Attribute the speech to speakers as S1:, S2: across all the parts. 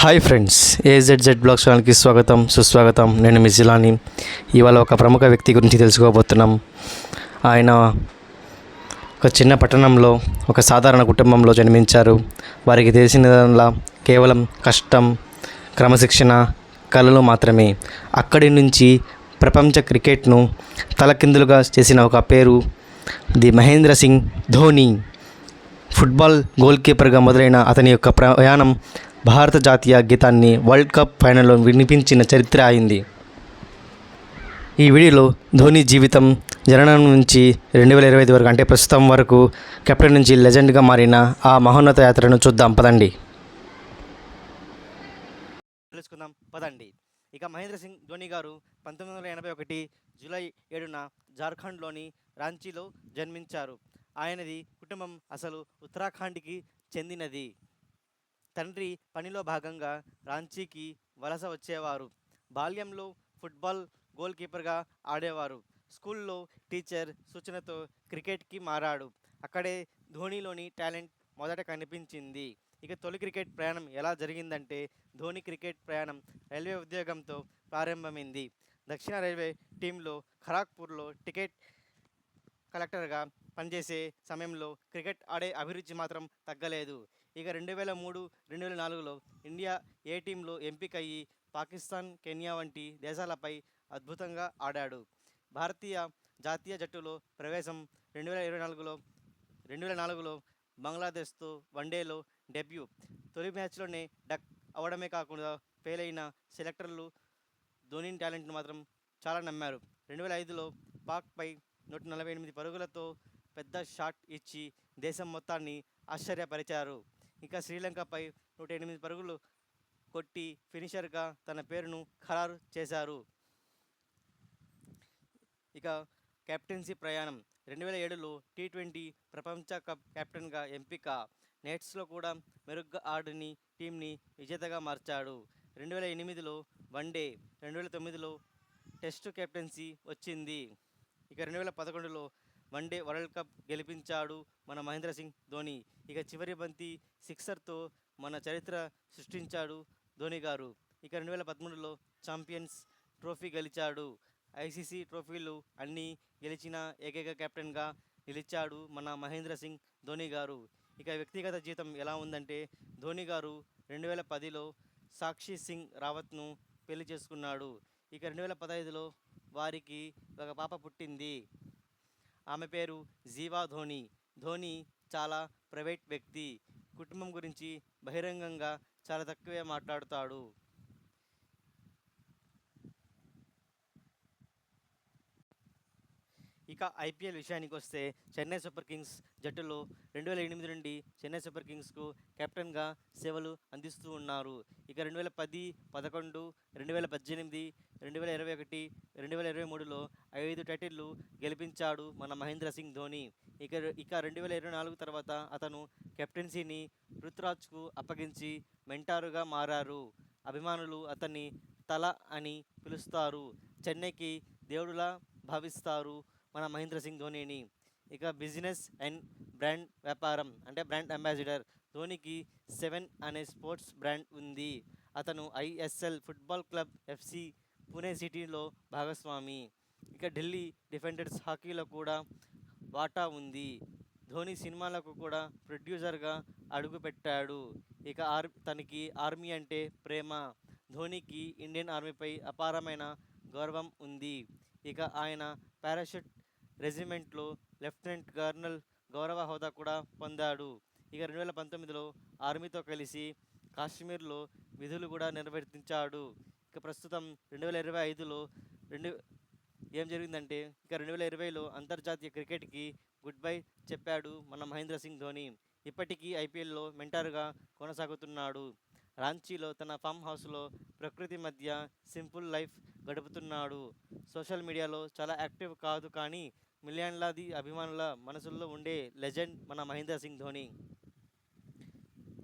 S1: Hi friends ఏజెడ్జెడ్ blogs ఛానల్కి స్వాగతం సుస్వాగతం. నేను మిజిలాని ఇవాళ ఒక ప్రముఖ వ్యక్తి గురించి తెలుసుకోబోతున్నాం. ఆయన ఒక చిన్న పట్టణంలో ఒక సాధారణ కుటుంబంలో జన్మించారు. వారికి తెలిసినదల్లా కేవలం కష్టం క్రమశిక్షణ కళలు మాత్రమే. అక్కడి నుంచి ప్రపంచ క్రికెట్ను తలకిందులుగా చేసిన ఒక పేరు the Mahendra Singh Dhoni. Football goal కీపర్గా మొదలైన అతని యొక్క ప్రయాణం భారత జాతీయ గీతాన్ని వరల్డ్ కప్ ఫైనల్లో వినిపించిన చరిత్ర అయింది. ఈ వీడియోలో ధోని జీవితం జననం నుంచి రెండు వేల ఇరవై ఐదు వరకు అంటే ప్రస్తుతం వరకు కెప్టెన్ నుంచి లెజెండ్గా మారిన ఆ మహోన్నత యాత్రను చూద్దాం. పదండి. తెలుసుకుందాం. పదండి. ఇక మహేంద్ర సింగ్ ధోని గారు పంతొమ్మిది వందల ఎనభై ఒకటి జూలై ఏడున జార్ఖండ్లోని రాంచీలో జన్మించారు. ఆయనది కుటుంబం అసలు ఉత్తరాఖండ్కి చెందినది. తండ్రి పనిలో భాగంగా రాంచీకి వలస వచ్చేవారు. బాల్యంలో ఫుట్బాల్ గోల్ కీపర్గా ఆడేవారు. స్కూల్లో టీచర్ సూచనతో క్రికెట్కి మారాడు. అక్కడే ధోనిలోని టాలెంట్ మొదట కనిపించింది. ఇక తొలి క్రికెట్ ప్రయాణం ఎలా జరిగిందంటే ధోని క్రికెట్ ప్రయాణం రైల్వే ఉద్యోగంతో ప్రారంభమైంది. దక్షిణ రైల్వే టీంలో ఖరాగ్పూర్లో టికెట్ కలెక్టర్గా పనిచేసే సమయంలో క్రికెట్ ఆడే అభిరుచి మాత్రం తగ్గలేదు. ఇక రెండు వేల మూడు రెండు వేల నాలుగులో ఇండియా ఏ టీంలో ఎంపికయ్యి పాకిస్తాన్ కెన్యా వంటి దేశాలపై అద్భుతంగా ఆడాడు. భారతీయ జాతీయ జట్టులో ప్రవేశం రెండు వేల ఇరవై నాలుగులో రెండు వేల నాలుగులో బంగ్లాదేశ్తో వన్డేలో డెబ్యూ. తొలి మ్యాచ్లోనే డక్ అవడమే కాకుండా ఫెయిల్ అయిన సెలెక్టర్లు ధోని టాలెంట్ను మాత్రం చాలా నమ్మారు. రెండు వేల ఐదులో పాక్పై నూట నలభై ఎనిమిది పరుగులతో పెద్ద షాట్ ఇచ్చి దేశం మొత్తాన్ని ఆశ్చర్యపరిచారు. ఇక శ్రీలంకపై నూట ఎనిమిది పరుగులు కొట్టి ఫినిషర్గా తన పేరును ఖరారు చేశారు. ఇక కెప్టెన్సీ ప్రయాణం. రెండు వేల ఏడులో టీ ట్వంటీ ప్రపంచ కప్ కెప్టెన్గా ఎంపిక. నెట్స్లో కూడా మెరుగ్గా ఆడిని టీంని విజేతగా మార్చాడు. రెండు వేల ఎనిమిదిలో వన్డే రెండు వేల తొమ్మిదిలో టెస్ట్ కెప్టెన్సీ వచ్చింది. ఇక రెండు వేల పదకొండులో వన్డే వరల్డ్ కప్ గెలిపించాడు మన మహేంద్ర సింగ్ ధోని. ఇక చివరి బంతి సిక్సర్తో మన చరిత్ర సృష్టించాడు ధోని గారు. ఇక రెండు వేల పదమూడులో ఛాంపియన్స్ ట్రోఫీ గెలిచాడు. ఐసీసీ ట్రోఫీలు అన్నీ గెలిచిన ఏకైక కెప్టెన్గా నిలిచాడు మన మహేంద్ర సింగ్ ధోని గారు. ఇక వ్యక్తిగత జీతం ఎలా ఉందంటే ధోని గారు రెండు వేల పదిలో సాక్షి సింగ్ రావత్ను పెళ్ళి చేసుకున్నాడు. ఇక రెండు వేల పదహైదులో వారికి ఒక పాప పుట్టింది. ఆమె పేరు జీవా ధోని. ధోని చాలా ప్రైవేట్ వ్యక్తి. కుటుంబం గురించి బహిరంగంగా చాలా తక్కువే మాట్లాడుతాడు. ఇక ఐపీఎల్ విషయానికి వస్తే చెన్నై సూపర్ కింగ్స్ జట్టులో రెండు వేల ఎనిమిది నుండి చెన్నై సూపర్ కింగ్స్కు కెప్టెన్గా సేవలు అందిస్తూ ఉన్నారు. ఇక రెండు వేల పది పదకొండు రెండు వేల పద్దెనిమిది రెండు వేల ఇరవై ఒకటి రెండు వేల ఇరవై మూడులో ఐదు టైటిళ్ళు గెలిపించాడు మన మహేంద్ర సింగ్ ధోని. ఇక ఇక రెండు వేల ఇరవై నాలుగు తర్వాత అతను కెప్టెన్సీని రుతురాజ్కు అప్పగించి మెంటారుగా మారారు. అభిమానులు అతన్ని తల అని పిలుస్తారు. చెన్నైకి దేవుడులా భావిస్తారు మన మహేంద్ర సింగ్ ధోనిని. ఇక బిజినెస్ అండ్ బ్రాండ్ వ్యాపారం అంటే బ్రాండ్ అంబాసిడర్ ధోనికి సెవెన్ అనే స్పోర్ట్స్ బ్రాండ్ ఉంది. అతను ISL football club FC Pune సిటీలో భాగస్వామి. ఇక ఢిల్లీ డిఫెండర్స్ హాకీలో కూడా వాటా ఉంది. ధోని సినిమాలకు కూడా ప్రొడ్యూసర్గా అడుగుపెట్టాడు. ఇక ఆర్ తనకి ఆర్మీ అంటే ప్రేమ. ధోనికి ఇండియన్ ఆర్మీపై అపారమైన గౌరవం ఉంది. ఇక ఆయన పారాషూట్ రెజిమెంట్లో లెఫ్టినెంట్ కర్నల్ గౌరవ హోదా కూడా పొందాడు. ఇక రెండు వేల పంతొమ్మిదిలో ఆర్మీతో కలిసి కాశ్మీర్లో విధులు కూడా నిర్వర్తించాడు ఇక ప్రస్తుతం రెండు వేల ఇరవై ఐదులో రెండు ఏం జరిగిందంటే ఇక రెండు వేల ఇరవైలో అంతర్జాతీయ క్రికెట్కి గుడ్ బై చెప్పాడు మన మహేంద్ర సింగ్ ధోని. ఇప్పటికీ ఐపీఎల్లో మెంటారుగా కొనసాగుతున్నాడు. రాంచీలో తన ఫామ్ హౌస్లో ప్రకృతి మధ్య సింపుల్ లైఫ్ గడుపుతున్నాడు. సోషల్ మీడియాలో చాలా యాక్టివ్ కాదు కానీ మిలియన్లాది అభిమానుల మనసుల్లో ఉండే లెజెండ్ మన మహేంద్ర సింగ్ ధోని.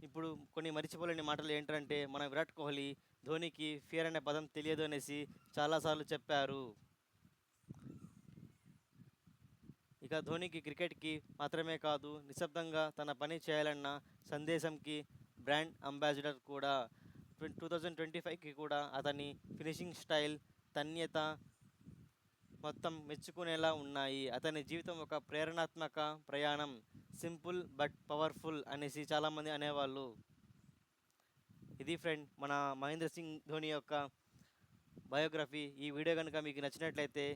S1: ఇప్పుడు కొన్ని మరిచిపోలేని మాటలు ఏంటంటే మన విరాట్ కోహ్లీ ధోనికి ఫియర్ అనే పదం తెలియదు అనేసి చాలాసార్లు చెప్పారు. ఇక ధోనికి క్రికెట్కి మాత్రమే కాదు నిశ్శబ్దంగా తన పని చేయాలన్న సందేశంకి బ్రాండ్ అంబాసిడర్ కూడా. టూ థౌజండ్ ట్వంటీ ఫైవ్కి కూడా అతని ఫినిషింగ్ స్టైల్ తన్యత మొత్తం మెచ్చుకునేలా ఉన్నాయి. అతని జీవితం ఒక ప్రేరణాత్మక ప్రయాణం. సింపుల్ బట్ పవర్ఫుల్ అనేసి చాలామంది అనేవాళ్ళు. ఇది ఫ్రెండ్ మన మహేంద్ర సింగ్ ధోని యొక్క బయోగ్రఫీ. ఈ వీడియో కనుక మీకు నచ్చినట్లయితే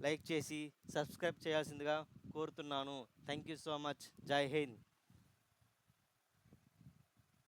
S1: లైక్ చేసి సబ్స్క్రైబ్ చేయాల్సిందిగా కోరుతున్నాను. Thank you so much. జై హింద్.